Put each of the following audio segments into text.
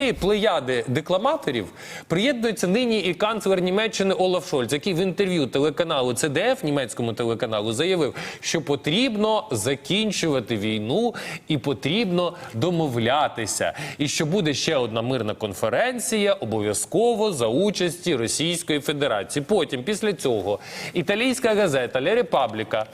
плеяди декламаторів приєднується нині і канцлер Німеччини Олаф Шольц, який в інтерв'ю телеканалу ЦДФ, німецькому телеканалу, заявив, що потрібно закінчувати війну і потрібно домовлятися, і що буде ще одна мирна конференція обов'язково за участі Російської Федерації. Потім, після цього, італійська газета Ле Репабліка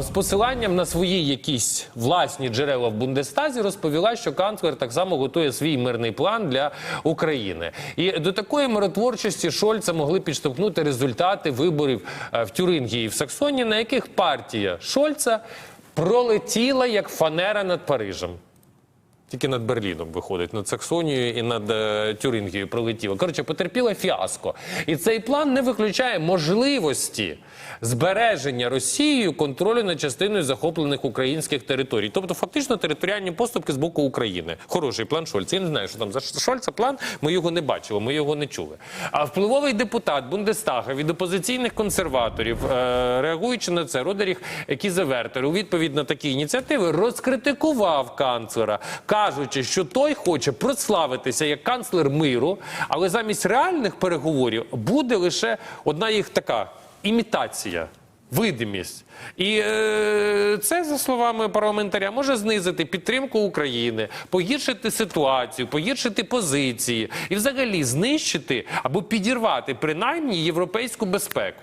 з посиланням на свої якісь власні джерела в Бундестазі розповіла, що канцлер так само готує свій мирний план для України. І до такої миротворчості Шольца могли підштовхнути результати виборів е, в Тюрингії і в Саксонії, на яких партія Шольца пролетіла як фанера над Парижем. Тільки над Берліном виходить, над Саксонією і над е, Тюрингією пролетіло. Коротше, потерпіла фіаско. І цей план не виключає можливості збереження Росією контролю над частиною захоплених українських територій. Тобто, фактично, територіальні поступки з боку України. Хороший план Шольца. Я не знаю, що там за Шольца план. Ми його не бачили, ми його не чули. А впливовий депутат Бундестага від опозиційних консерваторів, е, реагуючи на це, Родеріх Кізевертер у відповідь на такі ініціативи розкритикував канцлера, кажучи, що той хоче прославитися як канцлер миру, але замість реальних переговорів буде лише одна їх така імітація. Видимість, і е, це за словами парламентаря може знизити підтримку України, погіршити ситуацію, погіршити позиції і, взагалі, знищити або підірвати принаймні європейську безпеку.